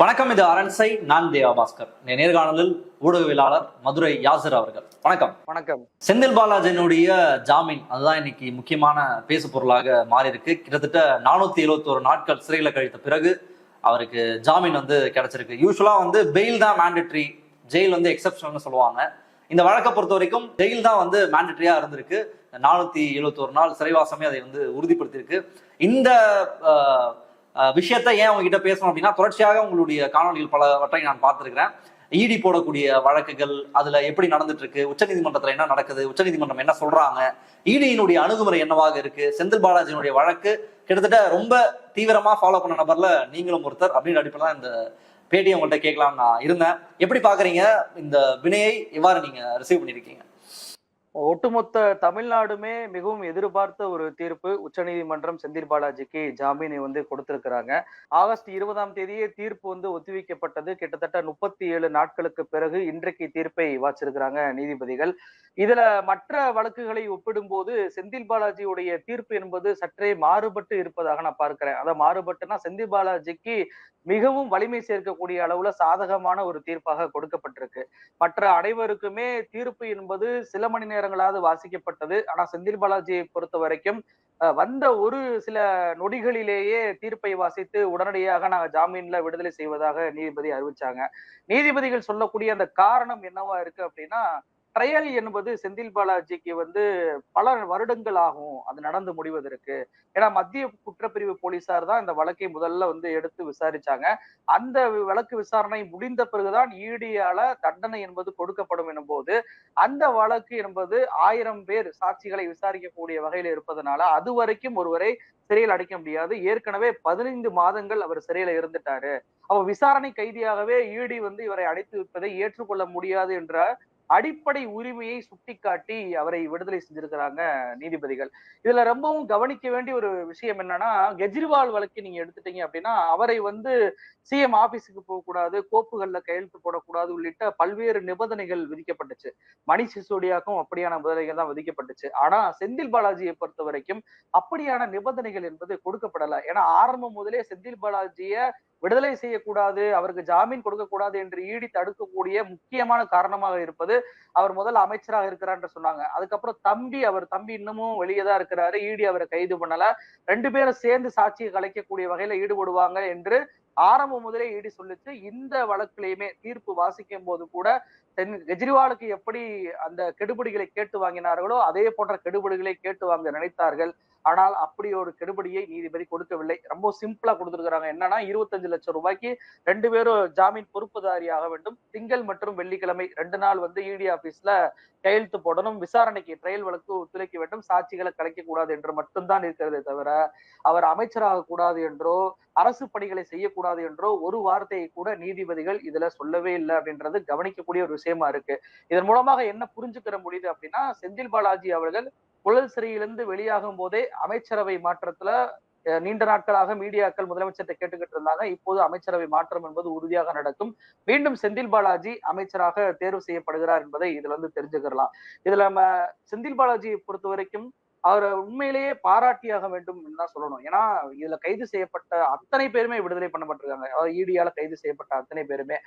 வணக்கம் இது அரண்சை நான் தேவா பாஸ்கர். என் நேர்காணலில் ஊடகவியலாளர் மதுரை யாசர் அவர்கள். வணக்கம். வணக்கம். செந்தில் பாலாஜினுடைய ஜாமீன் அதுதான் இன்னைக்கு முக்கியமான பேசு பொருளாக மாறி இருக்கு கிட்டத்தட்ட நானூத்தி எழுபத்தோரு நாட்கள் சிறையில் கழித்த பிறகு அவருக்கு ஜாமீன் வந்து கிடைச்சிருக்கு. யூஸ்வலா வந்து பெயில் தான் மேண்டட்ரி ஜெயில் வந்து எக்ஸப்ஷனல்னு சொல்லுவாங்க. இந்த வழக்கை பொறுத்த வரைக்கும் ஜெயில் தான் வந்து மேண்டட்ரியா இருந்திருக்கு. நானூத்தி எழுபத்தோரு நாள் சிறைவாசமே அதை வந்து உறுதிப்படுத்தியிருக்கு. இந்த விஷயத்தை ஏன் உங்ககிட்ட பேசணும் அப்படின்னா தொடர்ச்சியாக உங்களுடைய காணொலிகள் பலவற்றை நான் பார்த்துருக்கிறேன். ஈடி போடக்கூடிய வழக்குகள் அதுல எப்படி நடந்துட்டு இருக்கு உச்சநீதிமன்றத்துல என்ன நடக்குது உச்சநீதிமன்றம் என்ன சொல்றாங்க ஈடியினுடைய அணுகுமுறை என்னவாக இருக்கு செந்தில் பாலாஜியினுடைய வழக்கு கிட்டத்தட்ட ரொம்ப தீவிரமா ஃபாலோ பண்ண நபர்ல நீங்களும் ஒருத்தர் அப்படின்னு அடிப்படையில் தான் இந்த பேட்டியை உங்கள்கிட்ட கேட்கலாம் நான் இருந்தேன். எப்படி பாக்குறீங்க? இந்த வினையை எவ்வாறு நீங்க ரிசீவ் பண்ணிருக்கீங்க ஒட்டுமொத்த தமிழ்நாடுமே மிகவும் எதிர்பார்த்த ஒரு தீர்ப்பு உச்சநீதிமன்றம் செந்தில் பாலாஜிக்கு ஜாமீனை வந்து கொடுத்திருக்கிறாங்க. ஆகஸ்ட் இருபதாம் தேதியே தீர்ப்பு வந்து ஒத்திவைக்கப்பட்டது. கிட்டத்தட்ட முப்பத்தி ஏழு நாட்களுக்கு பிறகு இன்றைக்கு தீர்ப்பை வாச்சிருக்கிறாங்க நீதிபதிகள். இதுல மற்ற வழக்குகளை ஒப்பிடும்போது செந்தில் பாலாஜியுடைய தீர்ப்பு என்பது சற்றே மாறுபட்டு இருப்பதாக நான் பார்க்கிறேன். அதை மாறுபட்டுனா செந்தில் பாலாஜிக்கு மிகவும் வலிமை சேர்க்கக்கூடிய அளவுல சாதகமான ஒரு தீர்ப்பாக கொடுக்கப்பட்டிருக்கு. மற்ற அனைவருக்குமே தீர்ப்பு என்பது சில மணி நேரங்களாவது வாசிக்கப்பட்டது. ஆனா செந்தில் பாலாஜியை பொறுத்த வரைக்கும் அஹ், வந்த ஒரு சில நொடிகளிலேயே தீர்ப்பை வாசித்து உடனடியாக நாங்க ஜாமீன்ல விடுதலை செய்வதாக நீதிபதி அறிவிச்சாங்க. நீதிபதிகள் சொல்லக்கூடிய அந்த காரணம் என்னவா இருக்கு அப்படின்னா ட்ரையல் என்பது செந்தில் பாலாஜிக்கு வந்து பல வருடங்கள் ஆகும் அது நடந்து முடிவதற்கு. ஏன்னா மத்திய குற்றப்பிரிவு போலீசார் தான் இந்த வழக்கை முதல்ல வந்து எடுத்து விசாரிச்சாங்க. அந்த வழக்கு விசாரணை முடிந்த பிறகுதான் ஈடியால தண்டனை என்பது கொடுக்கப்படும் எனும் போது அந்த வழக்கு என்பது ஆயிரம் பேர் சாட்சிகளை விசாரிக்கக்கூடிய வகையில் இருப்பதனால அது வரைக்கும் ஒருவரை சிறையில் அடைக்க முடியாது. ஏற்கனவே பதினைந்து மாதங்கள் அவர் சிறையில இருந்துட்டாரு. அவ விசாரணை கைதியாகவே ஈடி வந்து இவரை அடைத்து வைப்பதை ஏற்றுக்கொள்ள முடியாது என்ற அடிப்படை உரிமையை சுட்டிக்காட்டி அவரை விடுதலை செஞ்சிருக்கிறாங்க நீதிபதிகள். இதுல ரொம்பவும் கவனிக்க வேண்டிய ஒரு விஷயம் என்னன்னா கெஜ்ரிவால் வழக்கு நீங்க எடுத்துட்டீங்க அப்படின்னா அவரை வந்து சிஎம் ஆபீஸுக்கு போகக்கூடாது கோப்புகள்ல கையெழுத்து போடக்கூடாது உள்ளிட்ட பல்வேறு நிபந்தனைகள் விதிக்கப்பட்டுச்சு. மணி சிசோடியாக்கும் அப்படியான நிபந்தனைகள் தான் விதிக்கப்பட்டுச்சு. ஆனா செந்தில் பாலாஜியை பொறுத்த வரைக்கும் அப்படியான நிபந்தனைகள் என்பது கொடுக்கப்படல. ஏன்னா ஆரம்பம் முதலே செந்தில் பாலாஜிய விடுதலை செய்யக்கூடாது அவருக்கு ஜாமீன் கொடுக்க கூடாது என்று ஈடி தடுக்கக்கூடிய முக்கியமான காரணமாக இருப்பது அவர் முதல் அமைச்சராக இருக்கிறார் என்று சொன்னாங்க. அதுக்கப்புறம் தம்பி அவர் தம்பி இன்னமும் வெளியே தான் இருக்கிறாரு. ஈடி அவரை கைது பண்ணல. ரெண்டு பேரும் சேர்ந்து சாட்சியை கலைக்கக்கூடிய வகையில ஈடுபடுவாங்க என்று ஆரம்பம் முதலே ஈடி சொல்லிச்சு. இந்த வழக்குலையுமே தீர்ப்பு வாசிக்கும் போது கூட தென் கெஜ்ரிவாலுக்கு எப்படி அந்த கெடுபிடிகளை கேட்டு வாங்கினார்களோ அதே போன்ற கெடுபிடிகளை கேட்டு வாங்க நினைத்தார்கள். ஆனால் அப்படி ஒரு கெடுபடியை நீதிபதி கொடுக்கவில்லை. ரொம்ப சிம்பிளா கொடுத்துருக்காங்க என்னன்னா இருபத்தஞ்சு லட்சம் ரூபாய்க்கு ரெண்டு பேரும் ஜாமீன் பொறுப்புதாரி ஆக வேண்டும். திங்கள் மற்றும் வெள்ளிக்கிழமை ரெண்டு நாள் வந்து இடி ஆபீஸ்ல கையெழுத்து போடணும். விசாரணைக்கு ட்ரையல் வழக்கு ஒத்துழைக்க வேண்டும். சாட்சிகளை கலைக்க கூடாது என்று மட்டும்தான் இருக்கிறதே தவிர அவர் அமைச்சராக கூடாது என்றோ அரசு பணிகளை செய்யக்கூடாது கூடாது என்றோ ஒரு வார்த்தையை கூட நீதிபதிகள் இதுல சொல்லவே இல்லை அப்படின்றது கவனிக்கக்கூடிய ஒரு விஷயமா இருக்கு. இதன் மூலமாக என்ன புரிஞ்சுக்கிற முடியுது அப்படின்னா செந்தில் பாலாஜி அவர்கள் புழல் சிறையிலிருந்து வெளியாகும் போதே அமைச்சரவை மாற்றத்துல நீண்ட நாட்களாக மீடியாக்கள் முதலமைச்சர்கிட்ட கேட்டுக்கிட்டு இருந்தாங்க. இப்போது அமைச்சரவை மாற்றம் என்பது உறுதியாக நடக்கும். மீண்டும் செந்தில் பாலாஜி அமைச்சராக தேர்வு செய்யப்படுகிறார் என்பதை இதுல வந்து தெரிஞ்சுக்கலாம் இதுல நம்ம செந்தில் பாலாஜியை பொறுத்த வரைக்கும் அவரை உண்மையிலேயே பாராட்டியாக வேண்டும் தான் சொல்லணும். ஏன்னா இதுல கைது செய்யப்பட்ட அத்தனை பேருமே விடுதலை பண்ணப்பட்டிருக்காங்க. அதாவது ஈடியால கைது செய்யப்பட்ட அத்தனை பேருமே.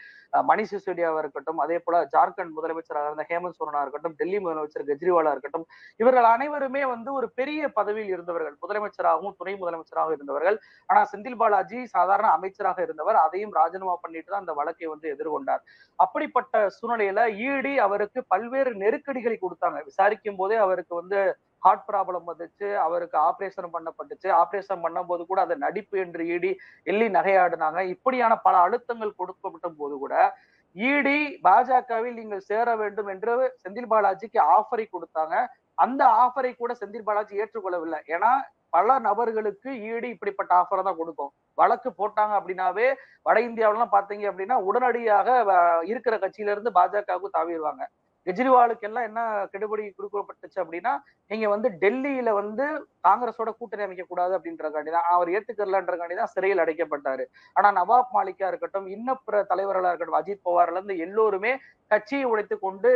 மணி சிசோடியாவா இருக்கட்டும் அதே போல ஜார்க்கண்ட் முதலமைச்சராக இருந்த ஹேமந்த் சோரனா இருக்கட்டும் டெல்லி முதலமைச்சர் கெஜ்ரிவாலா இருக்கட்டும் இவர்கள் அனைவருமே வந்து ஒரு பெரிய பதவியில் இருந்தவர்கள். முதலமைச்சராகவும் துணை முதலமைச்சராகவும் இருந்தவர்கள். ஆனா செந்தில் பாலாஜி சாதாரண அமைச்சராக இருந்தவர் அதையும் ராஜினாமா பண்ணிட்டு தான் அந்த வழக்கை வந்து எதிர்கொண்டார். அப்படிப்பட்ட சூழ்நிலையில ஈடி அவருக்கு பல்வேறு நெருக்கடிகளை கொடுத்தாங்க. விசாரிக்கும் போதே அவருக்கு வந்து ஹார்ட் ப்ராப்ளம் வந்துச்சு அவருக்கு ஆப்ரேஷன் பண்ணப்பட்டுச்சு. ஆப்ரேஷன் பண்ணும்போது கூட அதை நடிப்பு என்று ஈடி எள்ளி நகையாடினாங்க. இப்படியான பல அழுத்தங்கள் கொடுக்கப்பட்ட போது கூட ஈடி பாஜகவில் நீங்கள் சேர வேண்டும் என்று செந்தில் பாலாஜிக்கு ஆஃபரை கொடுத்தாங்க. அந்த ஆஃபரை கூட செந்தில் பாலாஜி ஏற்றுக்கொள்ளவில்லை. ஏன்னா பல நபர்களுக்கு ஈடு இப்படிப்பட்ட ஆஃபரை தான் கொடுக்கும். வழக்கு போட்டாங்க அப்படின்னாவே வட இந்தியாவிலாம் பார்த்தீங்க அப்படின்னா உடனடியாக இருக்கிற கட்சியில இருந்து பாஜகவுக்கு தாவிடுவாங்க. கெஜ்ரிவாலுக்கு எல்லாம் என்ன கெடுபடி கொடுக்கப்பட்டுச்சு அப்படின்னா நீங்க வந்து டெல்லியில வந்து காங்கிரஸோட கூட்டணி அமைக்க கூடாது அப்படின்றக்காண்டி தான் அவர் ஏத்துக்கலன்றக்காண்டி தான் சிறையில் அடைக்கப்பட்டாரு. ஆனா நவாப் மாலிக்கா இருக்கட்டும் இன்னும் பிற தலைவர்களா இருக்கட்டும் அஜித் பவார்ல இருந்து எல்லோருமே கட்சியை உடைத்து கொண்டு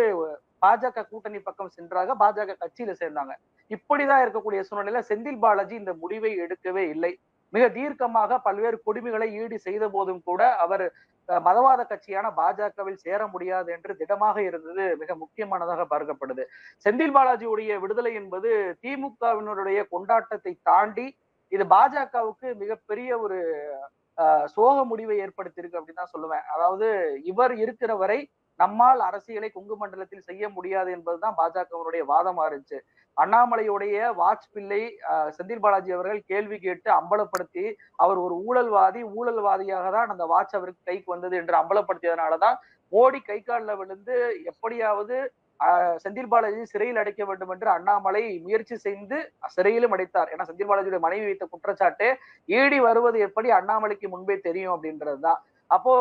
பாஜக கூட்டணி பக்கம் சென்றாக பாஜக கட்சியில சேர்ந்தாங்க. இப்படிதான் இருக்கக்கூடிய சூழ்நிலையில செந்தில் பாலாஜி இந்த முடிவை எடுக்கவே இல்லை. மிக தீர்க்கமாக பல்வேறு கொடுமைகளை ஈடு செய்த போதும் கூட அவர் மதவாத கட்சியான பாஜகவில் சேர முடியாது என்று திடமாக இருந்தது மிக முக்கியமானதாக பார்க்கப்படுது. செந்தில் பாலாஜியுடைய விடுதலை என்பது திமுகவினருடைய கொண்டாட்டத்தை தாண்டி இது பாஜகவுக்கு மிகப்பெரிய ஒரு அஹ், சோக முடிவை ஏற்படுத்தியிருக்கு அப்படின்னு தான் சொல்லுவேன். அதாவது இவர் இருக்கிற வரை நம்மால் அரசியலை கொங்கு மண்டலத்தில் செய்ய முடியாது என்பதுதான் பாஜகவனுடைய வாதமா இருந்துச்சு. அண்ணாமலையுடைய வாட்ச் அஹ், செந்தில் பாலாஜி அவர்கள் கேள்வி கேட்டு அம்பலப்படுத்தி அவர் ஒரு ஊழல்வாதி ஊழல்வாதியாக தான் அந்த வாட்ச் அவருக்கு கைக்கு வந்தது என்று அம்பலப்படுத்தியதனாலதான் மோடி கை காலில் விழுந்து எப்படியாவது செந்தில் பாலாஜி சிறையில் அடைக்க வேண்டும் என்று அண்ணாமலை முயற்சி செய்து சிறையிலும் அடைத்தார். ஏன்னா செந்தில் பாலாஜியுடைய மனைவி வைத்த குற்றச்சாட்டு ஈடி வருவது எப்படி அண்ணாமலைக்கு முன்பே தெரியும் அப்படின்றதுதான். அப்போ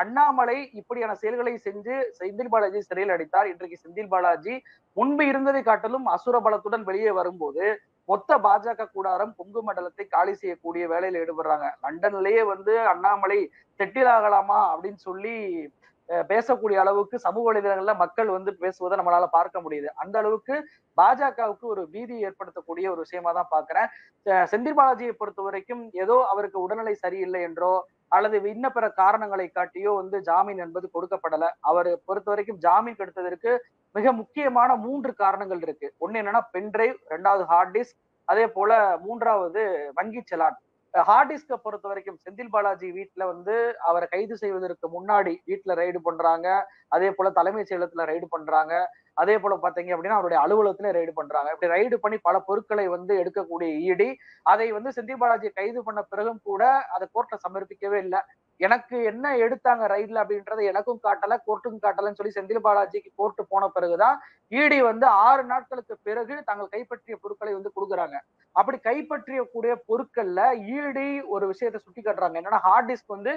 அண்ணாமலை இப்படியான செயல்களை செஞ்சு செந்தில் பாலாஜி சிறையில் அடைத்தார். இன்றைக்கு செந்தில் பாலாஜி முன்பு இருந்ததை காட்டிலும் அசுர பலத்துடன் வெளியே வரும்போது மொத்த பாஜக கூடாரம் கொங்கு மண்டலத்தை காலி செய்யக்கூடிய வேலையில ஈடுபடுறாங்க. லண்டன்லயே வந்து அண்ணாமலை செட்டில் ஆகலாமா அப்படின்னு சொல்லி அஹ், பேசக்கூடிய அளவுக்கு சமூக வலைதளங்கள்ல மக்கள் வந்து பேசுவதை நம்மளால பார்க்க முடியுது. அந்த அளவுக்கு பாஜகவுக்கு ஒரு பீதி ஏற்படுத்தக்கூடிய ஒரு விஷயமா தான் பாக்குறேன் செந்தில் பாலாஜியை பொறுத்த வரைக்கும் ஏதோ அவருக்கு உடல்நிலை சரியில்லை என்றோ அல்லது இன்ன பிற காரணங்களை காட்டியோ வந்து ஜாமீன் என்பது கொடுக்கப்படல. அவர் பொறுத்த வரைக்கும் ஜாமீன் கொடுத்ததற்கு மிக முக்கியமான மூன்று காரணங்கள் இருக்கு. ஒண்ணு என்னன்னா பென்டிரைவ் ரெண்டாவது ஹார்ட் டிஸ்க் அதே போல மூன்றாவது வங்கி செலான். ஹார்ட் டிஸ்கை பொறுத்த வரைக்கும் செந்தில் பாலாஜி வீட்டுல வந்து அவரை கைது செய்வதற்கு முன்னாடி வீட்டுல ரைடு பண்றாங்க. அதே போல தலைமைச் செயலகத்தில் ரைடு பண்றாங்க. அதே போல பாத்தீங்க அப்படின்னா அவருடைய அலுவலகத்துல ரைடு பண்றாங்க. இப்படி ரைடு பண்ணி பல பொருட்களை வந்து எடுக்கக்கூடிய ஈடி. அதை வந்து செந்தில் பாலாஜி கைது பண்ண பிறகும் கூட அதை கோர்ட்ல சமர்ப்பிக்கவே இல்லை. எனக்கு என்ன எடுத்தாங்க ரைட்ல அப்படின்றத எனக்கும் காட்டல கோர்ட்டுக்கும் காட்டலன்னு சொல்லி செந்தில் பாலாஜிக்கு கோர்ட்டு போன பிறகுதான் இடி வந்து ஆறு நாட்களுக்கு பிறகு தாங்கள் கைப்பற்றிய பொருட்களை வந்து கொடுக்குறாங்க. அப்படி கைப்பற்றிய கூடிய பொருட்கள்ல ஈடி ஒரு விஷயத்த சுட்டி காட்டுறாங்க. என்னன்னா ஹார்ட் டிஸ்க் வந்து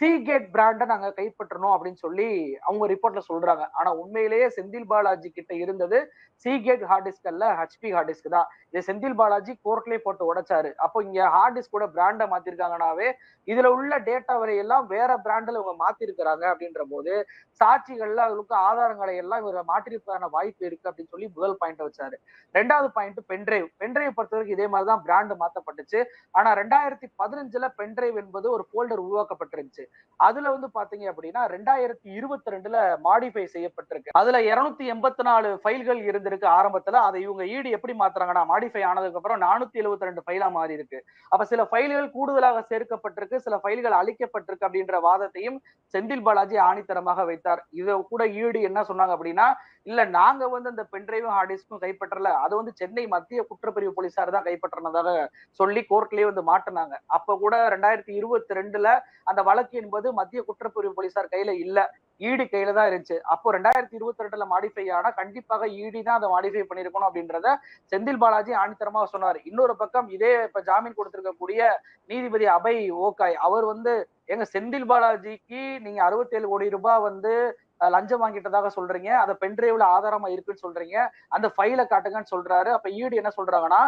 சீகேட் பிராண்டை நாங்க கைப்பற்றணும் அப்படின்னு சொல்லி அவங்க ரிப்போர்ட்ல சொல்றாங்க. ஆனா உண்மையிலேயே செந்தில் பாலாஜி கிட்ட இருந்தது சீகேட் ஹார்ட் டிஸ்க் அல்ல ஹெச்பி ஹார்ட் டிஸ்க் தான். இது செந்தில் பாலாஜி கோர்ட்லயே போட்டு உடைச்சாரு. அப்போ இங்க ஹார்ட் டிஸ்க் கூட பிராண்டை மாத்திருக்காங்கனாவே இதுல உள்ள டேட்டாவை எல்லாம் வேற பிராண்டில் இவங்க மாத்திருக்கிறாங்க அப்படின்ற போது சாட்சிகள்ல அவங்களுக்கு ஆதாரங்களை எல்லாம் இவரை மாற்றிருப்பதான வாய்ப்பு இருக்கு அப்படின்னு சொல்லி முதல் பாயிண்ட் வச்சாரு. ரெண்டாவது பாயிண்ட் பென்ட்ரைவ் பென்ட்ரைவ் பொறுத்த வரைக்கும் இதே மாதிரிதான் பிராண்ட் மாத்தப்பட்டுச்சு. ஆனா ரெண்டாயிரத்தி பதினஞ்சுல பென்ட்ரைவ் என்பது ஒரு போல்டர் உருவாக்கப்பட்டிருந்துச்சு. அதுல வந்து பாத்தீங்க அப்படின்னா ரெண்டாயிரத்தி இருபத்தி ரெண்டுல மாடிஃபை செய்யப்பட்டிருக்கு. அதுல இருநூத்தி எண்பத்தி நாலு ஃபைல்கள் இருந்திருக்கு ஆரம்பத்துல. அதை இவங்க ஈடு எப்படி மாத்துறாங்கன்னா மாடிஃபை ஆனதுக்கு அப்புறம் நானூத்தி எழுபத்தி ரெண்டு ஃபைலா மாறி இருக்கு அப்ப சில ஃபைல்கள் கூடுதலாக சேர்க்கப்பட்டிருக்கு சில ஃபைல்கள் அழிக்கப்பட்டு அழிக்கப்பட்டிருக்கு அப்படின்ற வாதத்தையும் செந்தில் பாலாஜி ஆணித்தரமாக வைத்தார். இதை கூட ஈடு என்ன சொன்னாங்க அப்படின்னா இல்ல நாங்க வந்து அந்த பென்டிரைவும் ஹார்ட் டிஸ்க்கும் கைப்பற்றல. அது வந்து சென்னை மத்திய குற்றப்பிரிவு போலீசார் தான் கைப்பற்றினதாக சொல்லி கோர்ட்லயே வந்து மாட்டினாங்க. அப்ப கூட ரெண்டாயிரத்தி இருபத்தி ரெண்டுல அந்த வழக்கு என்பது மத்திய குற்றப்பிரிவு போலீசார் கையில இல்ல. ஈடி கையில தான் இருந்துச்சு. அப்போ ரெண்டாயிரத்தி இருபத்தி ரெண்டுல மாடிஃபை ஆனா கண்டிப்பாக ஈடி தான் அதை மாடிஃபை பண்ணிருக்கணும் அப்படின்றத செந்தில் பாலாஜி ஆணித்தரமா சொன்னார். இன்னொரு பக்கம் இதே இப்ப ஜாமீன் கொடுத்திருக்கக்கூடிய நீதிபதி அபய் ஓகாய் அவர் வந்து எங்க செந்தில் பாலாஜிக்கு நீங்க அறுபத்தேழு கோடி ரூபாய் வந்து லஞ்சம் வாங்கிட்டதாக சொல்றீங்க. அதை பென்ட்ரைவ்ல ஆதாரமா இருக்குன்னு சொல்றீங்க. அந்த ஃபைலை காட்டுங்கன்னு சொல்றாரு. அப்ப ஈடு என்ன சொல்றாங்கன்னா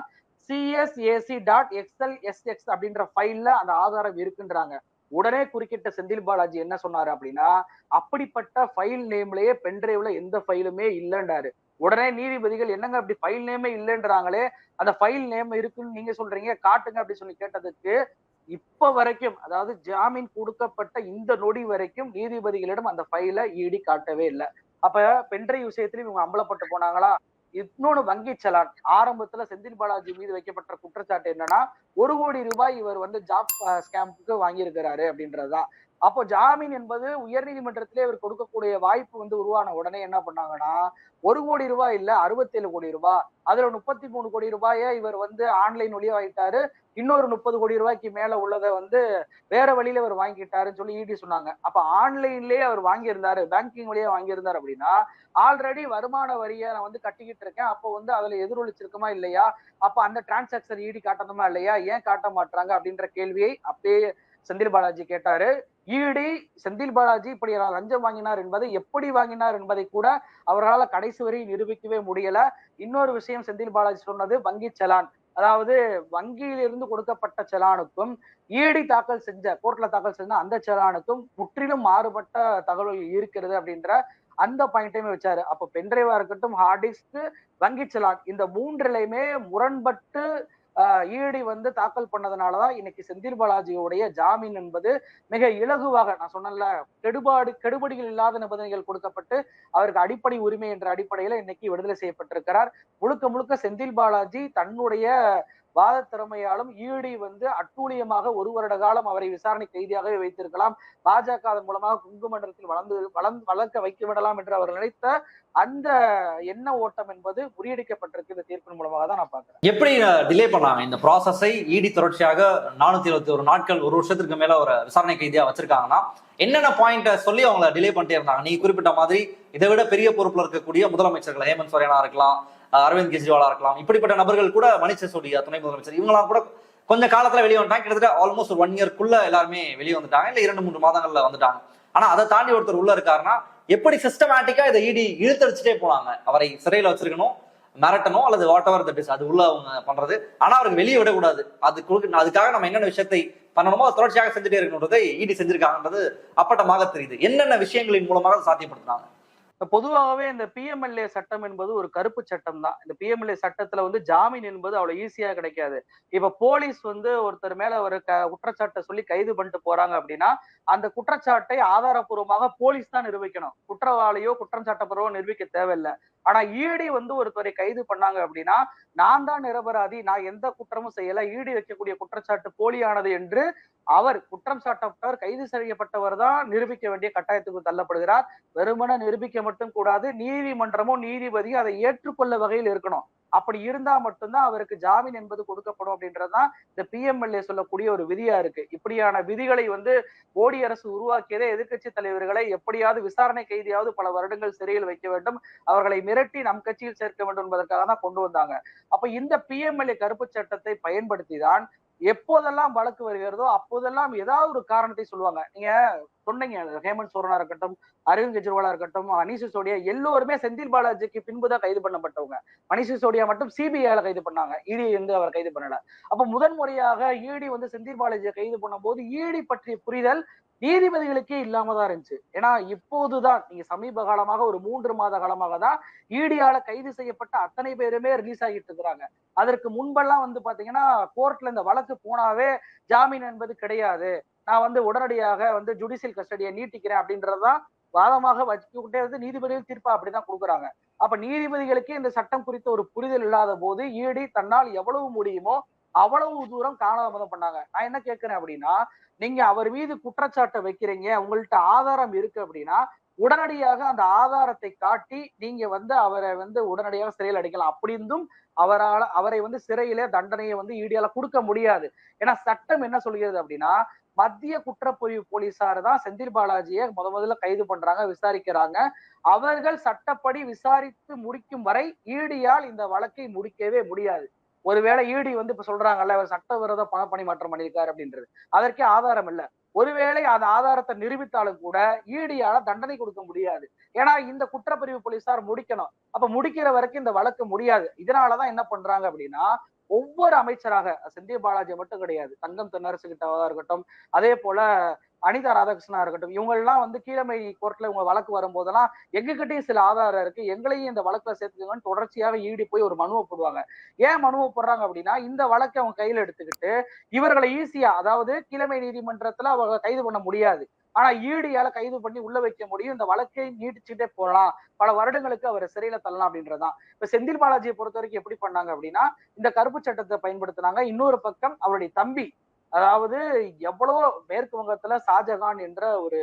சிஎஸ்ஏசி டாட் எக்ஸ்எல் எஸ்எக்ஸ் அப்படின்ற ஃபைல்ல அந்த ஆதாரம் இருக்குன்றாங்க. உடனே குறுக்கிட்ட செந்தில் பாலாஜி என்ன சொன்னாரு அப்படின்னா அப்படிப்பட்ட ஃபைல் நேம்லயே பென்டிரைவ்ல எந்த ஃபைலுமே இல்லைன்றாரு. உடனே நீதிபதிகள் என்னங்க அப்படி ஃபைல் நேமே இல்லைன்றாங்களே அந்த ஃபைல் நேம் இருக்குன்னு நீங்க சொல்றீங்க காட்டுங்க அப்படி சொல்லி கேட்டதுக்கு இப்ப வரைக்கும் அதாவது ஜாமீன் கொடுக்கப்பட்ட இந்த நொடி வரைக்கும் நீதிபதிகளிடம் அந்த ஃபைலை ஈடி காட்டவே இல்லை. அப்ப பென்ட்ரைவ் விஷயத்திலும் இவங்க அம்பலப்பட்டு போனாங்களா? இன்னொன்னு வங்கி செலான். ஆரம்பத்துல செந்தில் பாலாஜி மீது வைக்கப்பட்ட குற்றச்சாட்டு என்னன்னா ஒரு கோடி ரூபாய் இவர் வந்து ஜாப் ஸ்கேம்புக்கு வாங்கியிருக்கிறாரு அப்படின்றதுதான். அப்போ ஜாமீன் என்பது உயர்நீதிமன்றத்திலே இவர் கொடுக்கக்கூடிய வாய்ப்பு வந்து உருவான உடனே என்ன பண்ணாங்கன்னா ஒரு கோடி ரூபாய் இல்ல அறுபத்தேழு கோடி ரூபாய். அதுல முப்பத்தி மூணு கோடி ரூபாயை இவர் வந்து ஆன்லைன் வழியா வாங்கிட்டாரு. இன்னொரு முப்பது கோடி ரூபாய்க்கு மேல உள்ளதை வந்து வேற வழியில அவர் வாங்கிட்டாருன்னு சொல்லி ஈடி சொன்னாங்க. அப்ப ஆன்லைன்லயே அவர் வாங்கியிருந்தாரு பேங்கிங் வழியா வாங்கியிருந்தாரு அப்படின்னா ஆல்ரெடி வருமான வரியை நான் வந்து கட்டிக்கிட்டு இருக்கேன். அப்போ வந்து அதுல எதிரொலிச்சிருக்குமா இல்லையா? அப்ப அந்த டிரான்சாக்சன் ஈடி காட்டணுமா இல்லையா? ஏன் காட்ட மாட்டாங்க அப்படின்ற கேள்வியை அப்பயே செந்தில் பாலாஜி கேட்டாரு. ஈடி செந்தில் பாலாஜி இப்படி லஞ்சம் வாங்கினார் என்பதை எப்படி வாங்கினார் என்பதை கூட அவர்களால் கடைசி வரை நிரூபிக்கவே முடியல. இன்னொரு விஷயம் செந்தில் பாலாஜி சொன்னது வங்கி செலான். அதாவது வங்கியிலிருந்து கொடுக்கப்பட்ட செலானுக்கும் ஈடி தாக்கல் செஞ்ச கோர்ட்ல தாக்கல் செஞ்ச அந்த செலானுக்கும் முற்றிலும் மாறுபட்ட தகவல்கள் இருக்கிறது அப்படின்ற அந்த பாயிண்டையுமே வச்சாரு. அப்போ பென்ட்ரைவா இருக்கட்டும் ஹார்ட் டிஸ்க் வங்கி செலான் இந்த மூன்றுலையுமே முரண்பட்டு ஈடி வந்து தாக்கல் பண்ணதுனாலதான் இன்னைக்கு செந்தில் பாலாஜியோடைய ஜாமீன் என்பது மிக இலகுவாக நான் சொன்னேன்ல கெடுபாடு கெடுபடிகள் இல்லாத நிபந்தனைகள் கொடுக்கப்பட்டு அவருக்கு அடிப்படை உரிமை என்ற அடிப்படையில இன்னைக்கு விடுதலை செய்யப்பட்டிருக்கிறார். முழுக்க முழுக்க செந்தில் பாலாஜி தன்னுடைய வாத திறமையாலும் ஈடி வந்து அட்டூழியமாக ஒரு வருட காலம் அவரை விசாரணை கைதியாகவே வைத்திருக்கலாம். பாஜக அதன் மூலமாக குங்குமண்டலத்தில் வளர்ந்து வளர்ந்து வளர்க்க வைக்க விடலாம் என்று அவர் நினைத்த அந்த எண்ண ஓட்டம் என்பது முறியடிக்கப்பட்டிருக்கு. இந்த தீர்ப்பின் மூலமாக தான் நான் பாக்குறேன் எப்படி டிலே பண்ணாங்க இந்த ப்ராசஸை ஈடி தொடர்ச்சியாக நானூத்தி இருபத்தி ஒரு நாட்கள் ஒரு வருஷத்துக்கு மேல ஒரு விசாரணை கைதியா வச்சிருக்காங்கன்னா என்னென்ன பாயிண்ட சொல்லி அவங்கள டிலே பண்ணிட்டே இருந்தாங்க? நீங்க குறிப்பிட்ட மாதிரி இதை விட பெரிய பொறுப்புல இருக்கக்கூடிய முதலமைச்சர்கள் ஹேமந்த் சோரேனா இருக்கலாம் அரவிந்த் கெஜ்ரிவாலா இருக்கலாம். இப்படிப்பட்ட நபர்கள் கூட மணிஷ் சிசோடியா துணை முதலமைச்சர் இவங்கலாம் கூட கொஞ்ச காலத்துல வெளியே வந்துட்டாங்க. கிட்டத்தட்ட ஆல்மோஸ்ட் ஒரு ஒன் இயர்க்குள்ள எல்லாருமே வெளியே வந்துட்டாங்க. இல்ல இரண்டு மூன்று மாதங்கள்ல வந்துட்டாங்க. ஆனா அதை தாண்டி ஒருத்தர் உள்ள இருக்காருன்னா எப்படி சிஸ்டமேட்டிக்கா இதை இடி இழுத்தடிச்சுட்டே போனாங்க. அவரை சிறையில வச்சிருக்கணும் மிரட்டணும் அல்லது வாட் எவர் தட் இஸ் அது உள்ள அவங்க பண்றது. ஆனா அவருக்கு வெளியே விடக்கூடாது. அது அதுக்காக நம்ம என்னென்ன விஷயத்தை பண்ணணுமோ அதை தொடர்ச்சியாக செஞ்சுட்டே இருக்கணுன்றதை இடி செஞ்சிருக்காங்கன்றது அப்பட்டமாக தெரியுது. என்னென்ன விஷயங்களின் மூலமாக சாத்தியப்படுத்தினாங்க பொதுவாகவே இந்த பிஎம்எல்ஏ சட்டம் என்பது ஒரு கருப்பு சட்டம் தான் இந்த பிஎம்எல்ஏ சட்டத்துல வந்து ஜாமீன் என்பது அவ்வளவு ஈஸியா கிடைக்காது. இப்ப போலீஸ் வந்து ஒருத்தர் மேல ஒரு க குற்றச்சாட்டை சொல்லி கைது பண்ணிட்டு போறாங்க அப்படின்னா அந்த குற்றச்சாட்டை ஆதாரப்பூர்வமாக போலீஸ் தான் நிரூபிக்கணும். குற்றவாளியோ குற்றம் சாட்டப்பறவோ நிரூபிக்க தேவையில்லை. ஆனா ஈடி வந்து ஒருத்தரை கைது பண்ணாங்க அப்படின்னா நான் தான் நிரபராதி நான் எந்த குற்றமும் செய்யல ஈடி வைக்கக்கூடிய குற்றச்சாட்டு போலியானது என்று அவர் குற்றம் சாட்டப்பட்டவர் கைது செய்யப்பட்டவர் தான் நிரூபிக்க வேண்டிய கட்டாயத்துக்கு தள்ளப்படுகிறார். வெறுமன நிரூபிக்க மட்டும் கூடாது நீதிமன்றமோ நீதிபதியும் அதை ஏற்றுக்கொள்ள வகையில் இருக்கணும். அப்படி இருந்தா மட்டும்தான் அவருக்கு ஜாமீன் என்பது கொடுக்கப்படும் அப்படின்றதுதான் இந்த பிஎம்எல்ஏ சொல்லக்கூடிய ஒரு விதியா இருக்கு. இப்படியான விதிகளை வந்து மோடி அரசு உருவாக்கியதே எதிர்க்கட்சி தலைவர்களை எப்படியாவது விசாரணை கைதியாவது பல வருடங்கள் சிறையில் வைக்க வேண்டும் அவர்களை மிரட்டி நம் கட்சியில் சேர்க்க வேண்டும் என்பதற்காக தான் கொண்டு வந்தாங்க. அப்ப இந்த பிஎம்எல்ஏ கருப்பு சட்டத்தை பயன்படுத்தி தான் எப்போதெல்லாம் வழக்கு வருகிறதோ அப்போதெல்லாம் ஏதாவது ஒரு காரணத்தை சொல்லுவாங்க. நீங்க சொன்னீங்க. ஹேமந்த் சோரனா இருக்கட்டும் அரவிந்த் கெஜ்ரிவாலா இருக்கட்டும் மணிஷ் சிசோடியா எல்லோருமே செந்தில் பாலாஜிக்கு பின்புதான் கைது பண்ணப்பட்டவங்க. மணிஷ் சிசோடியா மட்டும் சிபிஐல கைது பண்ணாங்க. இடி வந்து அவர் கைது பண்ணல. அப்ப முதன் முறையாக இடி வந்து செந்தில் பாலாஜியை கைது பண்ணும்போது இடி பற்றிய புரிதல் நீதிபதிகளுக்கே இல்லாம தான் இருந்துச்சு. ஏன்னா இப்போதுதான் நீங்க சமீப காலமாக ஒரு மூன்று மாத காலமாக தான் ஈடியால கைது செய்யப்பட்ட அத்தனை பேருமே ரிலீஸ் ஆகிட்டு இருக்கிறாங்க. அதற்கு முன்பெல்லாம் வந்து பாத்தீங்கன்னா கோர்ட்ல இந்த வழக்கு போனாவே ஜாமீன் என்பது கிடையாது. நான் வந்து உடனடியாக வந்து ஜுடிஷியல் கஸ்டடியை நீட்டிக்கிறேன் அப்படின்றதுதான் வாதமாக வச்சுக்கிட்டே வந்து நீதிபதிகள் தீர்ப்பா அப்படிதான் கொடுக்குறாங்க. அப்ப நீதிபதிகளுக்கு இந்த சட்டம் குறித்த ஒரு புரிதல் இல்லாத போது ஈடி தன்னால் எவ்வளவு முடியுமோ அவ்வளவு தூரம் காணாமதம் பண்ணாங்க. நான் என்ன கேட்கிறேன் அப்படின்னா நீங்க அவர் மீது குற்றச்சாட்டை வைக்கிறீங்க உங்கள்ட்ட ஆதாரம் இருக்கு அப்படின்னா உடனடியாக அந்த ஆதாரத்தை காட்டி நீங்க வந்து அவரை வந்து உடனடியாக சிறையில் அடைக்கலாம். அப்படி இருந்தும் அவரால் அவரை வந்து சிறையிலே தண்டனையை வந்து ஈடியால கொடுக்க முடியாது. ஏன்னா சட்டம் என்ன சொல்கிறது அப்படின்னா மத்திய குற்றப்பிரிவு போலீசார் தான் செந்தில் பாலாஜியை முத முதல்ல கைது பண்றாங்க விசாரிக்கிறாங்க. அவர்கள் சட்டப்படி விசாரித்து முடிக்கும் வரை ஈடியால் இந்த வழக்கை முடிக்கவே முடியாது. ஒருவேளை ஈடி வந்து இப்ப சொல்றாங்கல்ல அவர் சட்டவிரோத பண பணிமாற்றம் பண்ணியிருக்காரு அப்படின்றது. அதற்கே ஆதாரம் இல்ல. ஒருவேளை அந்த ஆதாரத்தை நிரூபித்தாலும் கூட ஈடியால தண்டனை கொடுக்க முடியாது. ஏன்னா இந்த குற்றப்பிரிவு போலீசார் முடிக்கணும். அப்ப முடிக்கிற வரைக்கும் இந்த வழக்கு முடியாது. இதனாலதான் என்ன பண்றாங்க அப்படின்னா ஒவ்வொரு அமைச்சராக செந்தில் பாலாஜி மட்டும் கிடையாது. தங்கம் தென்னரசு கிட்டவா இருக்கட்டும் அதே போல அனிதா ராதாகிருஷ்ணா இருக்கட்டும் இவங்க எல்லாம் வந்து கீழமை கோர்ட்ல இவங்க வழக்கு வரும்போதெல்லாம் எங்ககிட்டயும் சில ஆதாரம் இருக்கு. எங்களையும் இந்த வழக்குல சேர்த்துக்கோங்கன்னு தொடர்ச்சியாக ஈடி போய் ஒரு மனுவை போடுவாங்க. ஏன் மனுவை போடுறாங்க அப்படின்னா இந்த வழக்கை அவங்க கையில எடுத்துக்கிட்டு இவர்களை ஈஸியா அதாவது கீழமை நீதிமன்றத்துல அவங்க கைது பண்ண முடியாது. ஆனா ஈடியால கைது பண்ணி உள்ள வைக்க முடியும். இந்த வழக்கை நீட்டிச்சுட்டே போகலாம். பல வருடங்களுக்கு அவர் சிறையில தள்ளலாம் அப்படின்றதுதான். இப்ப செந்தில் பாலாஜியை பொறுத்த வரைக்கும் எப்படி பண்ணாங்க அப்படின்னா இந்த கருப்பு சட்டத்தை பயன்படுத்தினாங்க. இன்னொரு பக்கம் அவருடைய தம்பி அதாவது எவ்வளவோ மேற்கு வங்கத்துல ஷாஜகான் என்ற ஒரு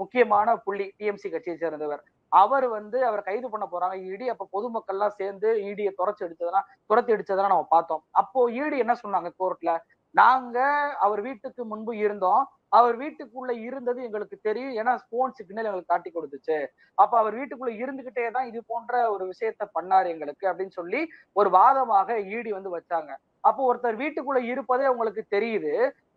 முக்கியமான புள்ளி டிஎம்சி கட்சியை சேர்ந்தவர். அவர் வந்து அவர் கைது பண்ண போறாங்க. இடி அப்ப பொதுமக்கள்லாம் சேர்ந்து ஈடியை துரைச்சு எடுத்ததெல்லாம் துரத்தி அடிச்சதெல்லாம் நம்ம பார்த்தோம். அப்போ இடி என்ன சொன்னாங்க கோர்ட்ல நாங்க அவர் வீட்டுக்கு முன்பு இருந்தோம். அவர் வீட்டுக்குள்ள இருந்தது எங்களுக்கு தெரியும். ஏன்னா போன் சிக்னல் எங்களுக்கு காட்டி கொடுத்துச்சு. அப்ப அவர் வீட்டுக்குள்ள இருந்துகிட்டே தான் இது போன்ற ஒரு விஷயத்த பண்ணாரு எங்களுக்கு அப்படின்னு சொல்லி ஒரு வாதமாக ஈடி வந்து வச்சாங்க. அப்போ ஒருத்தர் வீட்டுக்குள்ள இருப்பதே உங்களுக்கு தெரியுது.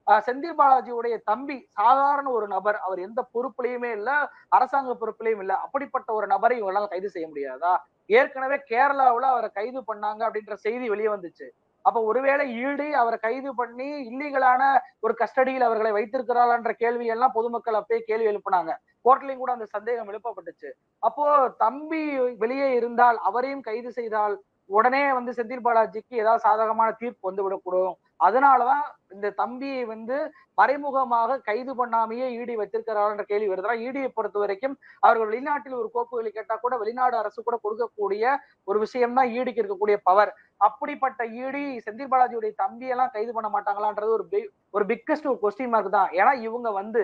செந்தில் பாலாஜியுடைய தம்பி சாதாரண ஒரு நபர். அவர் எந்த பொறுப்புலையுமே இல்ல அரசாங்க பொறுப்புலையும் இல்ல. அப்படிப்பட்ட ஒரு நபரை இவங்களால கைது செய்ய முடியாதா? ஏற்கனவே கேரளாவுல அவரை கைது பண்ணாங்க அப்படின்ற செய்தி வெளியே வந்துச்சு. அப்ப ஒருவேளை ஈடு அவரை கைது பண்ணி இல்லீகலான ஒரு கஸ்டடியில் அவர்களை வைத்திருக்கிறாளான்ற கேள்வி எல்லாம் பொதுமக்கள் அப்பயே கேள்வி எழுப்பினாங்க. கோர்ட்லயும் கூட அந்த சந்தேகம் எழுப்பப்பட்டுச்சு. அப்போ தம்பி வெளியே இருந்தால் அவரையும் கைது செய்தால் உடனே வந்து செந்தில் பாலாஜிக்கு ஏதாவது சாதகமான தீர்ப்பு வந்து விடக்கூடும். அதனாலதான் இந்த தம்பியை வந்து மறைமுகமாக கைது பண்ணாமையே ஈடி வச்சிருக்கிறாருன்ற கேள்வி வருதுனா ஈடியை பொறுத்த வரைக்கும் அவர்கள் வெளிநாட்டில் ஒரு கோப்புகளை கேட்டா கூட வெளிநாடு அரசு கூட கொடுக்கக்கூடிய ஒரு விஷயம் தான் ஈடிக்கு இருக்கக்கூடிய பவர் அப்படிப்பட்ட ஈடி செந்தில் பாலாஜியுடைய தம்பியெல்லாம் கைது பண்ண மாட்டாங்களான்றது ஒரு ஒரு பிக்கஸ்ட் ஒரு கொஸ்டின் மார்க் தான். ஏன்னா இவங்க வந்து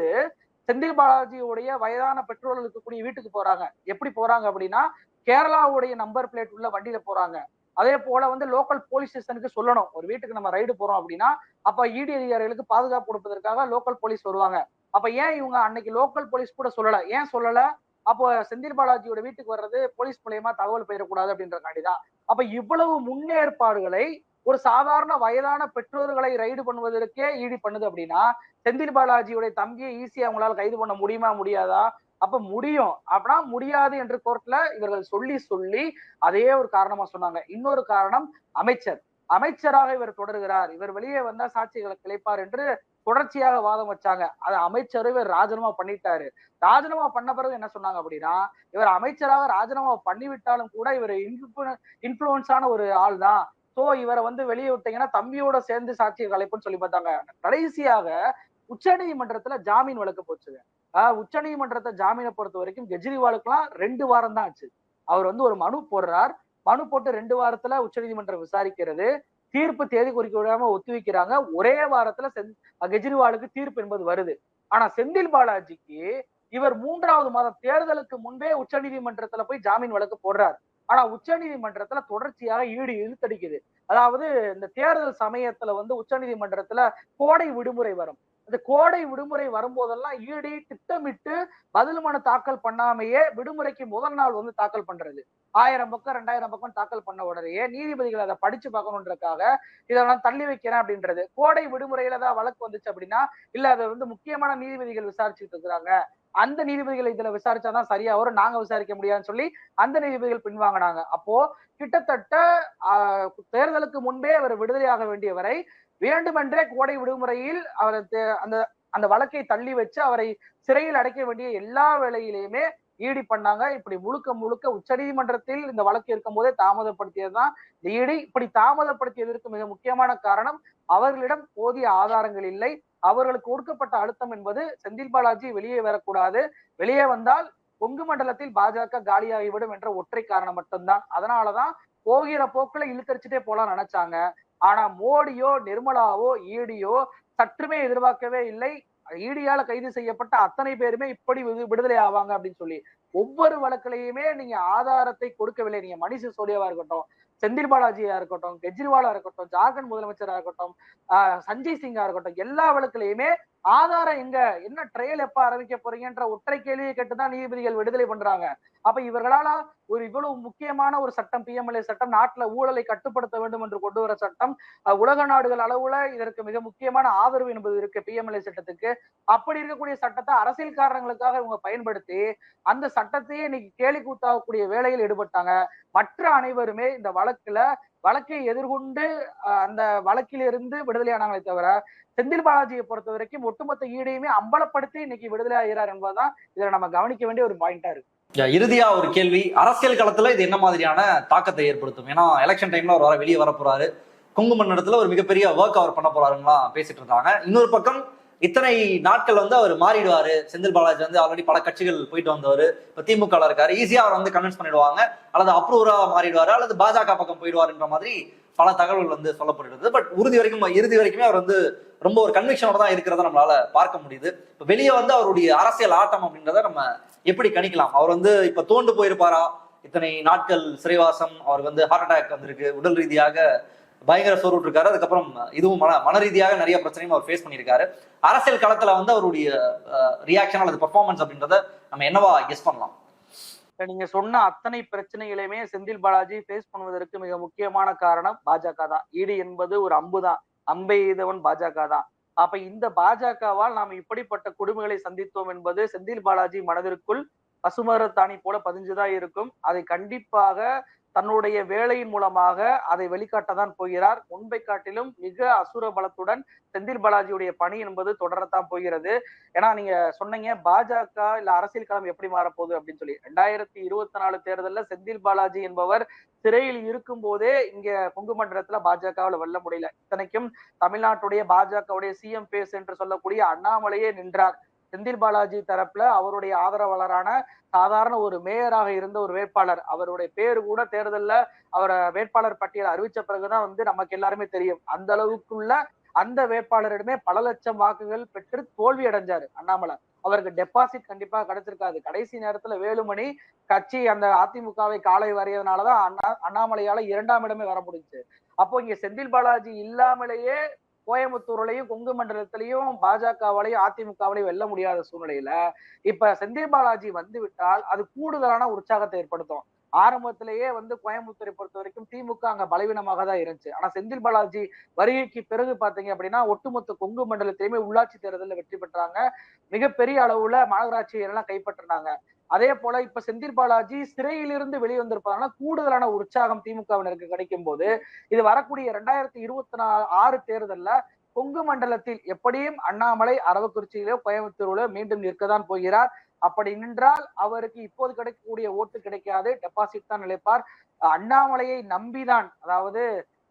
செந்தில் பாலாஜியுடைய வயதான பெற்றோர்கள் இருக்கக்கூடிய வீட்டுக்கு போறாங்க. எப்படி போறாங்க அப்படின்னா கேரளாவுடைய நம்பர் பிளேட் உள்ள வண்டியில போறாங்க. அதே போல வந்து லோக்கல் போலீஸ் ஸ்டேஷனுக்கு சொல்லணும். ஒரு வீட்டுக்கு நம்ம ரைடு போறோம் அப்படின்னா அப்ப இடி அதிகாரிகளுக்கு பாதுகாப்பு கொடுப்பதற்காக லோக்கல் போலீஸ் வருவாங்க. அப்ப ஏன் இவங்க அன்னைக்கு லோக்கல் போலீஸ் கூட சொல்லல? ஏன் சொல்லல? அப்போ செந்தில் பாலாஜியோட வீட்டுக்கு வர்றது போலீஸ் மூலியமா தகவல் பெயரக்கூடாது அப்படின்றக்காண்டி தான் அப்ப இவ்வளவு முன்னேற்பாடுகளை ஒரு சாதாரண வயதான பெற்றோர்களை ரைடு பண்ணுவதற்கே ஈடு பண்ணுது அப்படின்னா செந்தில் பாலாஜியுடைய தம்பியை ஈஸியா அவங்களால கைது பண்ண முடியுமா முடியாதா? அப்ப முடியும். அப்படின்னா முடியாது என்று கோர்ட்ல இவர்கள் சொல்லி சொல்லி அதே ஒரு காரணமா சொன்னாங்க. இன்னொரு காரணம் அமைச்சர். அமைச்சராக இவர் தொடர்கிறார். இவர் வெளியே வந்தா சாட்சிகளை கிளைப்பார் என்று தொடர்ச்சியாக வாதம் வச்சாங்க. அது அமைச்சர் இவர் ராஜினாமா பண்ணிட்டாரு. ராஜினாமா பண்ண பிறகு என்ன சொன்னாங்க அப்படின்னா இவர் அமைச்சராக ராஜினாமா பண்ணிவிட்டாலும் கூட இவர் இன்ஃபுளுன்ஸான ஒரு ஆள் தான். சோ இவரை வந்து வெளியே விட்டீங்கன்னா தம்பியோட சேர்ந்து சாட்சியை கலைப்புன்னு சொல்லி பார்த்தாங்க. கடைசியாக உச்ச நீதிமன்றத்துல ஜாமீன் வழக்கு போச்சுங்க. உச்ச நீதிமன்றத்தை ஜாமீனை பொறுத்த வரைக்கும் கெஜ்ரிவாலுக்குலாம் ரெண்டு வாரம் தான் ஆச்சு. அவர் வந்து ஒரு மனு போடுறார். மனு போட்டு ரெண்டு வாரத்துல உச்சநீதிமன்றம் விசாரிக்கிறது. தீர்ப்பு தேதி குறிக்க விடாம ஒத்திவைக்கிறாங்க ஒரே வாரத்துல கெஜ்ரிவாலுக்கு தீர்ப்பு என்பது வருது. ஆனா செந்தில் பாலாஜிக்கு இவர் மூன்றாவது மாதம் தேர்தலுக்கு முன்பே உச்ச நீதிமன்றத்துல போய் ஜாமீன் வழக்கு போடுறார். ஆனா உச்சநீதிமன்றத்துல தொடர்ச்சியாக ஈடு இழுத்தடிக்குது. அதாவது இந்த தேர்தல் சமயத்துல வந்து உச்சநீதிமன்றத்துல கோடை விடுமுறை வரும். இந்த கோடை விடுமுறை வரும்போதெல்லாம் ஈடி திட்டமிட்டு பதில் மனு தாக்கல் பண்ணாமையே விடுமுறைக்கு முதல் நாள் வந்து தாக்கல் பண்றது. ஆயிரம் பக்கம் ரெண்டாயிரம் பக்கம் தாக்கல் பண்ண உடனேயே நீதிபதிகள் அதை படிச்சு பார்க்கணுன்றதுக்காக இதெல்லாம் தள்ளி வைக்கிறேன் அப்படின்றது. கோடை விடுமுறையில தான் வழக்கு வந்துச்சு அப்படின்னா இல்ல அதை வந்து முக்கியமான நீதிபதிகள் விசாரிச்சுட்டு இருக்கிறாங்க. அந்த நீதிபதிகள் இதுல விசாரிச்சாதான் சரியா வரும் நாங்க விசாரிக்க முடியாதுன்னு சொல்லி அந்த நீதிபதிகள் பின்வாங்கினாங்க. அப்போ கிட்டத்தட்ட ஆஹ், தேர்தலுக்கு முன்பே அவர் விடுதலையாக வேண்டியவரை வேண்டுமென்றே கோடை விடுமுறையில் அவர் அந்த அந்த வழக்கை தள்ளி வச்சு அவரை சிறையில் அடைக்க வேண்டிய எல்லா வேலையிலையுமே ஈடி பண்ணாங்க. இப்படி முழுக்க முழுக்க உச்சநீதிமன்றத்தில் இந்த வழக்கு இருக்கும் போதே தாமதப்படுத்தியதுதான் இந்த ஈடி. இப்படி தாமதப்படுத்தியதற்கு மிக முக்கியமான காரணம் அவர்களிடம் போதிய ஆதாரங்கள் இல்லை. அவர்களுக்கு கொடுக்கப்பட்ட அழுத்தம் என்பது செந்தில் பாலாஜி வெளியே வரக்கூடாது. வெளியே வந்தால் கொங்கு மண்டலத்தில் பாஜக காலியாகிவிடும் என்ற ஒற்றை காரணம் மட்டும்தான். அதனாலதான் போகிற போக்குல இழுத்தரிச்சுட்டே போலாம் நினைச்சாங்க. ஆனா மோடியோ நிர்மலாவோ ஈடியோ சற்றுமே எதிர்பார்க்கவே இல்லை. ஈடியால கைது செய்யப்பட்ட அத்தனை பேருமே இப்படி விடு- விடுதலை ஆவாங்க அப்படின்னு சொல்லி. ஒவ்வொரு வழக்கிலையுமே நீங்க ஆதாரத்தை கொடுக்கவில்லை. நீங்க மணிஷ் சிசோடியாவா இருக்கட்டும் செந்தில் பாலாஜியா இருக்கட்டும் கெஜ்ரிவாலா இருக்கட்டும் ஜார்க்கண்ட் முதலமைச்சரா இருக்கட்டும் ஆஹ் சஞ்சய் சிங்கா இருக்கட்டும் எல்லா வழக்குலையுமே ஆதாரம் எங்க? என்ன ட்ரையல் எப்ப ஆரம்பிக்க போறீங்கன்ற ஒற்றை கேள்வியை கேட்டுதான் நீதிபதிகள் விடுதலை பண்றாங்க. அப்ப இவர்களால ஒரு இவ்வளவு முக்கியமான ஒரு சட்டம் பிஎம்எல்ஏ சட்டம் நாட்டுல ஊழலை கட்டுப்படுத்த வேண்டும் என்று கொண்டு வர சட்டம் அஹ் உலக நாடுகள் அளவுல இதற்கு மிக முக்கியமான ஆதரவு என்பது இருக்கு பிஎம்எல்ஏ சட்டத்துக்கு. அப்படி இருக்கக்கூடிய சட்டத்தை அரசியல் காரணங்களுக்காக இவங்க பயன்படுத்தி அந்த சட்டத்தையே இன்னைக்கு கேலி கூத்தாகக்கூடிய வேலையில் ஈடுபட்டாங்க. மற்ற அனைவருமே இந்த வழக்குல வழக்கை எதிர்கொண்டு அந்த வழக்கிலிருந்து விடுதலையானாங்களே தவிர செந்தில் பாலாஜியை பொறுத்த வரைக்கும் ஒட்டுமொத்த ஈடையுமே அம்பலப்படுத்தி இன்னைக்கு விடுதலை ஆகிறார் என்பதுதான் இதுல நம்ம கவனிக்க வேண்டிய ஒரு பாயிண்டா இருக்கு. இறுதியா ஒரு கேள்வி. அரசியல் களத்துல இது என்ன மாதிரியான தாக்கத்தை ஏற்படுத்தும்? ஏன்னா எலெக்ஷன் டைம்ல அவர் வர வெளியே வர போறாரு குங்குமன் இடத்துல ஒரு மிகப்பெரிய ஒர்க் அவர் பண்ண போறாருங்களா பேசிட்டு இருந்தாங்க இன்னொரு பக்கம் இத்தனை நாட்கள் வந்து அவர் மாறிடுவாரு. செந்தில் பாலாஜி வந்து ஆல்ரெடி பல கட்சிகள் போயிட்டு வந்தவர். இப்போ திமுக இருக்காரு. ஈஸியா அவர் வந்து கன்வின்ஸ் பண்ணிடுவாங்க. அல்லது அப்ரூவரா மாறிடுவாரு. அல்லது பாஜக பக்கம் போயிடுவாருன்ற மாதிரி பல தகவல்கள் வந்து சொல்லப்படுகிறது பட் உறுதி வரைக்கும் இறுதி வரைக்குமே அவர் வந்து ரொம்ப ஒரு கன்விக்ஷனோட தான் இருக்கிறத நம்மளால பார்க்க முடியுது. இப்போ வெளியே வந்து அவருடைய அரசியல் ஆட்டம் அப்படின்றத நம்ம எப்படி கணிக்கலாம்? அவர் வந்து இப்போ தோண்டு போயிருப்பாரா? இத்தனை நாட்கள் சிறைவாசம் அவருக்கு வந்து ஹார்ட் அட்டாக் வந்திருக்கு. உடல் ரீதியாக பயங்கர சோர்வுட்டு இருக்காரு அதுக்கப்புறம் இதுவும் மன மன ரீதியாக நிறைய பிரச்சனையும் அவர் ஃபேஸ் பண்ணியிருக்காரு. அரசியல் களத்துல வந்து அவருடைய ரியாக்ஷன் அல்லது பெர்ஃபார்மன்ஸ் அப்படின்றத நம்ம என்னவா கெஸ் பண்ணலாம்? நீங்க சொன்ன அத்தனை பிரச்சனைகளையுமே செந்தில் பாலாஜி ஃபேஸ் பண்ணுவதற்கு மிக முக்கியமான காரணம் பாஜக தான். ஈடு என்பது ஒரு அம்பு தான். அம்பை எய்தவன் பாஜக தான். அப்ப இந்த பாஜகவால் நாம் இப்படிப்பட்ட கொடுமைகளை சந்தித்தோம் என்பது செந்தில் பாலாஜி மனதிற்குள் பசுமரத்தாணி போல பதிஞ்சுதான் இருக்கும். அதை கண்டிப்பாக தன்னுடைய வேலையின் மூலமாக அதை வெளிக்காட்டதான் போகிறார். முன்பை காட்டிலும் மிக அசுர பலத்துடன் செந்தில் பாலாஜியுடைய பணி என்பது தொடரத்தான் போகிறது. ஏன்னா நீங்க சொன்னீங்க பாஜக இல்ல அரசியல் களம் எப்படி மாறப்போகுது அப்படின்னு சொல்லி. ரெண்டாயிரத்தி இருபத்தி நாலு தேர்தலில் செந்தில் பாலாஜி என்பவர் சிறையில் இருக்கும் போதே இங்க கொங்கு மண்டலத்துல பாஜகவில் வெல்ல முடியல. இத்தனைக்கும் தமிழ்நாட்டுடைய பாஜகவுடைய சிஎம் பேஸ் என்று சொல்லக்கூடிய அண்ணாமலையே நின்றார். செந்தில் பாலாஜி தரப்புல அவருடைய ஆதரவாளரான சாதாரண ஒரு மேயராக இருந்த ஒரு வேட்பாளர். அவருடைய பேரு கூட தேர்தல்ல அவரை வேட்பாளர் பட்டியல் அறிவிச்ச பிறகுதான் வந்து நமக்கு எல்லாருமே தெரியும். அந்த அளவுக்குள்ள அந்த வேட்பாளரிடமே பல லட்சம் வாக்குகள் பெற்று தோல்வி அடைஞ்சாரு அண்ணாமலை. அவருக்கு டெபாசிட் கண்டிப்பா கிடைச்சிருக்காது. கடைசி நேரத்துல வேலுமணி கட்சி அந்த அதிமுகவை காலை வரையதுனாலதான் அண்ணா அண்ணாமலையால இரண்டாம் இடமே வர முடிஞ்சு. அப்போ இங்க செந்தில் பாலாஜி இல்லாமலேயே கோயம்புத்தூர்லயும் கொங்கு மண்டலத்திலையும் பாஜகவாலையும் அதிமுகவாலையும் வெல்ல முடியாத சூழ்நிலையில இப்ப செந்தில் பாலாஜி வந்து விட்டால் அது கூடுதலான உற்சாகத்தை ஏற்படுத்தும். ஆரம்பத்திலேயே வந்து கோயம்புத்தூரை பொறுத்த வரைக்கும் திமுக அங்க பலவீனமாக தான் இருந்துச்சு. ஆனா செந்தில் பாலாஜி வருகைக்கு பிறகு பாத்தீங்க அப்படின்னா ஒட்டுமொத்த கொங்கு மண்டலத்திலுமே உள்ளாட்சி தேர்தலில் வெற்றி பெற்றாங்க. மிகப்பெரிய அளவுல மாநகராட்சியெல்லாம் கைப்பற்றினாங்க. அதே போல இப்ப செந்தில் பாலாஜி சிறையிலிருந்து வெளிவந்திருப்பதனால கூடுதலான உற்சாகம் திமுகவினருக்கு கிடைக்கும் போது இது வரக்கூடிய ரெண்டாயிரத்தி இருபத்தி நாலு ஆறு தேர்தல்ல கொங்கு மண்டலத்தில் எப்படியும் அண்ணாமலை அரவக்குறிச்சியிலோ கோயம்புத்தூரிலோ மீண்டும் நிற்கத்தான் போகிறார். அப்படி நின்றால் அவருக்கு இப்போது கிடைக்கக்கூடிய ஓட்டு கிடைக்காது. டெபாசிட் தான் நிலைப்பார். அண்ணாமலையை நம்பிதான் அதாவது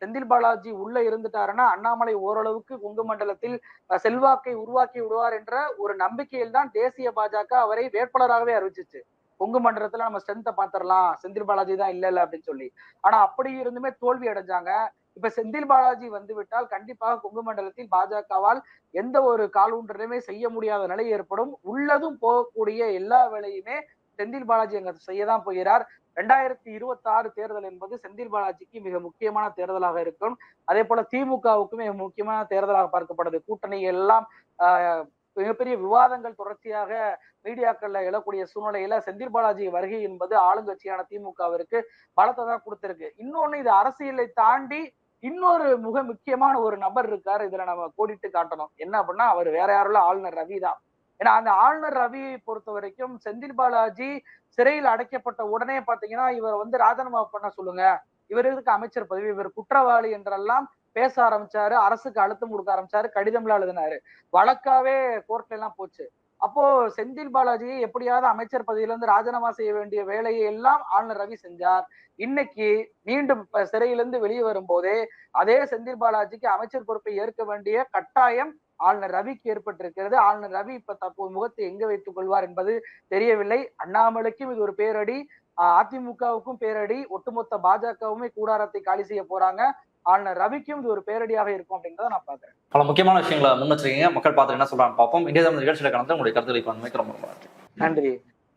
செந்தில் பாலாஜி உள்ள இருந்துட்டாருன்னா அண்ணாமலை ஓரளவுக்கு கொங்கு மண்டலத்தில் செல்வாக்கை உருவாக்கி விடுவார் என்ற ஒரு நம்பிக்கையில் தான் தேசிய பாஜக அவரை வேட்பாளராகவே அறிவிச்சிச்சு. கொங்கு மண்டலத்துல நம்ம ஸ்ட்ரென்த்தை பாத்திரலாம் செந்தில் பாலாஜி தான் இல்ல இல்ல அப்படின்னு சொல்லி. ஆனா அப்படி இருந்துமே தோல்வி அடைஞ்சாங்க. இப்ப செந்தில் பாலாஜி வந்துவிட்டால் கண்டிப்பாக கொங்கு மண்டலத்தில் பாஜகவால் எந்த ஒரு காலூன்றலையுமே செய்ய முடியாத நிலை ஏற்படும். உள்ளதும் போகக்கூடிய எல்லா வேலையுமே செந்தில் பாலாஜி அங்க செய்யதான் போகிறார். ரெண்டாயிரத்தி இருபத்தி ஆறு தேர்தல் என்பது செந்தில் பாலாஜிக்கு மிக முக்கியமான தேர்தலாக இருக்கும். அதே போல திமுகவுக்கும் மிக முக்கியமான தேர்தலாக பார்க்கப்படுது. கூட்டணி எல்லாம் மிகப்பெரிய விவாதங்கள் தொடர்ச்சியாக மீடியாக்கள்ல எழக்கூடிய சூழ்நிலையில செந்தில் பாலாஜி வருகை என்பது ஆளுங்கட்சியான திமுகவிற்கு பலத்தை தான் கொடுத்திருக்கு. இன்னொன்னு இது அரசியலை தாண்டி இன்னொரு மிக முக்கியமான ஒரு நபர் இருக்காரு. இதுல நம்ம கோடிட்டு காட்டணும். என்ன அப்படின்னா அவர் வேற யாரும் ஆளுநர் ரவி தான் ஏன்னா அந்த ஆளுநர் ரவியை பொறுத்த வரைக்கும் செந்தில் பாலாஜி சிறையில் அடைக்கப்பட்ட உடனே பாத்தீங்கன்னா இவர் வந்து ராஜினாமா பண்ண சொல்லுங்க. இவருக்கு அமைச்சர் பதவி? இவர் குற்றவாளி என்றெல்லாம் பேச ஆரம்பிச்சாரு. அரசுக்கு அழுத்தம் கொடுக்க ஆரம்பிச்சாரு. கடிதம்லாம் எழுதினாரு. வழக்காவே கோர்ட்ல எல்லாம் போச்சு. அப்போ செந்தில் பாலாஜியை எப்படியாவது அமைச்சர் பதவியில இருந்து ராஜினாமா செய்ய வேண்டிய வேலையை எல்லாம் ஆளுநர் ரவி செஞ்சார். இன்னைக்கு மீண்டும் சிறையிலிருந்து வெளியே வரும்போதே அதே செந்தில் பாலாஜிக்கு அமைச்சர் பொறுப்பை ஏற்க வேண்டிய கட்டாயம் ஆளுநர் ரவிக்கு ஏற்பட்டிருக்கிறது. ஆளுநர் ரவி இப்ப தற்போது முகத்தை எங்க வைத்துக் கொள்வார் என்பது தெரியவில்லை. அண்ணாமலைக்கும் இது ஒரு பேரடி அதிமுகவுக்கும் பேரடி ஒட்டுமொத்த பாஜகவுமே கூடாரத்தை காலி செய்ய போறாங்க. ஆளுநர் ரவிக்கும் இது ஒரு பேரடியாக இருக்கும் அப்படின்றத நான் பாக்குறேன் பல முக்கியமான விஷயங்களை முன் வச்சிருக்கீங்க. மக்கள் பார்த்துட்டு என்ன சொல்றான்னு பார்ப்போம். இந்தியா தமிழ் நிகழ்ச்சியில கலந்து உங்களுடைய கருத்துக்களை பண்மைக்கு ரொம்ப நன்றி.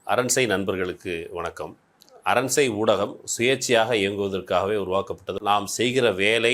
அரண்சை நண்பர்களுக்கு வணக்கம். அரண்சை ஊடகம் சுயேட்சையாக இயங்குவதற்காகவே உருவாக்கப்பட்டது. நாம் செய்கிற வேலை